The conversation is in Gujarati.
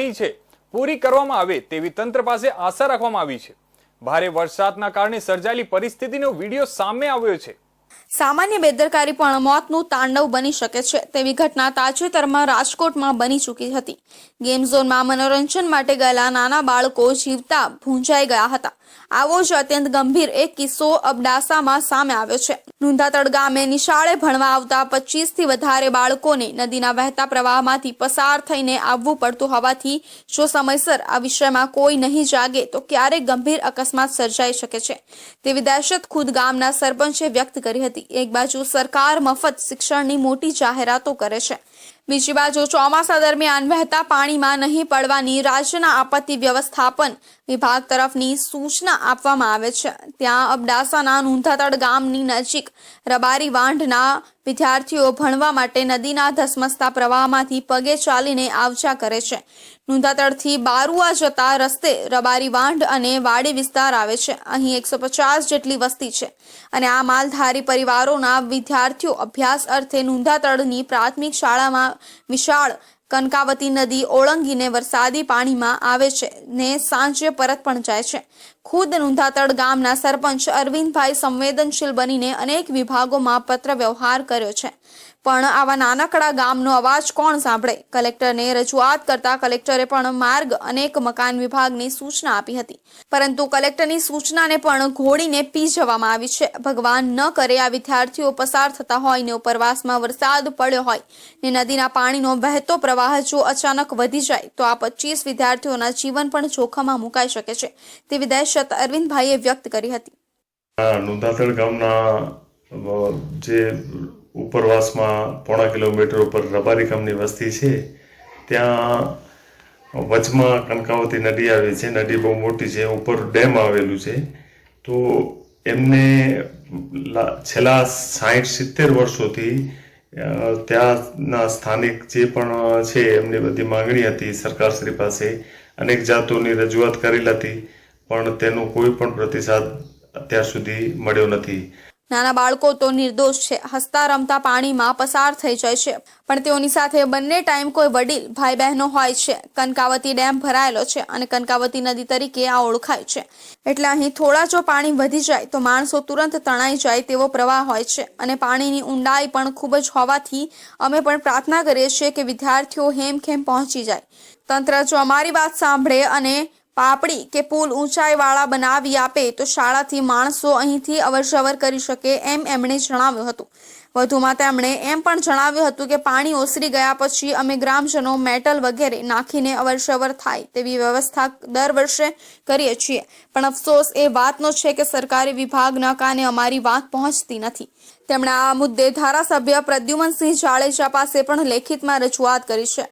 છે. પૂરી કરવામાં આવે તેવી તંત્ર પાસે આશા રાખવામાં આવી છે. ભારે વરસાદના કારણે સર્જાયેલી પરિસ્થિતિનો વીડિયો સામે આવ્યો છે. સામાન્ય બેદરકારી પણ મોતનું તાંડવ બની શકે છે. તેવી ઘટના તાજેતરમાં રાજકોટમાં બની ચૂકી હતી. ગેમ ઝોનમાં મનોરંજન માટે ગયેલા નાના બાળકો જીવતા ભૂંજાઈ ગયા હતા. આવો જ અત્યંત ગંભીર એક કિસ્સો અબડાસામાં સામે આવ્યો છે. નુંધાતડ ગામે નિશાળે ભણવા આવતા પચીસથી વધારે બાળકોને નદીના વહેતા પ્રવાહમાંથી પસાર થઈને આવવું પડતું હોવાથી જો સમયસર આ વિષયમાં કોઈ નહીં જાગે, તો ક્યારેક ગંભીર અકસ્માત સર્જાઈ શકે છે. તેવી દહેશત ખુદ ગામના સરપંચે વ્યક્ત કરી હતી એક બાજુ સરકાર મફત શિક્ષણની મોટી જાહેરાતો કરે છે. બીજી બાજુ ચોમાસા દરમિયાન વહેતા પાણીમાં નહીં પડવાની રાજ્યના આપત્તિ વ્યવસ્થાપન વિભાગ તરફની સૂચના આપવામાં આવે છે. ત્યાં અબડાસાના નૂંધાતડ ગામની નજીક રબારી વાંઢના વિદ્યાર્થીઓ ભણવા માટે નદીના ધસમસતા પ્રવાહમાંથી પગે ચાલીને આવજા કરે છે. નૂંધાતડથી બારુઆ જતા રસ્તે રબારી વાંઢ અને વાડી વિસ્તાર આવે છે. અહીં એકસો પચાસ જેટલી વસ્તી છે અને આ માલધારી પરિવારોના વિદ્યાર્થીઓ અભ્યાસ અર્થે નૂંધાતડની પ્રાથમિક શાળામાં વિશાળ કનકાવતી નદી ઓળંગીને વરસાદી પાણીમાં આવે છે ને સાંજે પરત પણ જાય છે. ખુદ નૂંધાતડ ગામના સરપંચ અરવિંદભાઈ સંવેદનશીલ બનીને અનેક વિભાગોમાં પત્ર વ્યવહાર કર્યો છે. પણ આવા નાનકડા ગામનો અવાજ કોણ સાંભળે? કલેક્ટરને રજૂઆત કરતા કલેક્ટરે પણ માર્ગ અનેક મકાન વિભાગની સૂચના આપી હતી. પરંતુ કલેક્ટરની સૂચનાને પણ ઘોડીને પી જવામાં આવી છે. ભગવાન ન કરે આ વિદ્યાર્થીઓ પસાર થતા હોય ને ઉપરવાસમાં વરસાદ પડ્યો હોય ને નદીના પાણીનો વહેતો પ્રવાહ જો અચાનક વધી જાય, તો આ પચીસ વિદ્યાર્થીઓના જીવન પણ જોખમમાં મુકાઈ શકે છે. તેવી દહેશત અરવિંદભાઈએ વ્યક્ત કરી હતી. નુંધાતળ ગામના જે ઉપરવાસમાં પોણા કિલોમીટર ઉપર રબારી ગામની વસ્તી છે, ત્યાં વચમાં કનકાવતી નદી આવે છે. નદી બહુ મોટી છે, ઉપર ડેમ આવેલું છે. તો એમને છેલ્લા સાહીઠ સિત્તેર વર્ષોથી ત્યાંના સ્થાનિક જે પણ છે, એમની બધી માંગણી હતી સરકારશ્રી પાસે, અનેક જાતોની રજૂઆત કરેલ હતી, પણ તેનો કોઈ પણ પ્રતિસાદ અત્યાર સુધી મળ્યો નથી. નાના બાળકો તો નિર્દોષ છે. હસતા રમતા પાણીમાં પસાર થઈ જાય છે. પણ તેઓની સાથે બંને ટાઈમ કોઈ વડીલ ભાઈ બહેનો હોય છે. કનકાવતી ડેમ ભરાયેલો છે અને કનકાવતી નદી તરીકે આ ઓળખાય છે. એટલે અહીં થોડા જો પાણી વધી જાય તો માણસો તુરંત તણાઈ જાય તેવો પ્રવાહ હોય છે. અને પાણીની ઊંડાઈ પણ ખૂબ જ હોવાથી અમે પણ પ્રાર્થના કરીએ છીએ કે વિદ્યાર્થીઓ હેમખેમ પહોંચી જાય. તંત્ર જો અમારી વાત સાંભળે અને પાપડી કે પુલ ઊંચાઈવાળા બનાવી આપે તો શાળાથી માણસો અહીંથી અવરજવર કરી શકે એમ એમણે જણાવ્યું હતું. વધુમાં તેમણે એમ પણ જણાવ્યું હતું કે પાણી ઓસરી ગયા પછી અમે ગ્રામજનો મેટલ વગેરે નાખીને અવરજવર થાય તેવી વ્યવસ્થા દર વર્ષે કરીએ છીએ. પણ અફસોસ એ વાતનો છે કે સરકારી વિભાગના કાને અમારી વાત પહોંચતી નથી. તેમણે આ મુદ્દે ધારાસભ્ય પ્રદ્યુમનસિંહ જાડેજા પાસે પણ લેખિતમાં રજૂઆત કરી છે.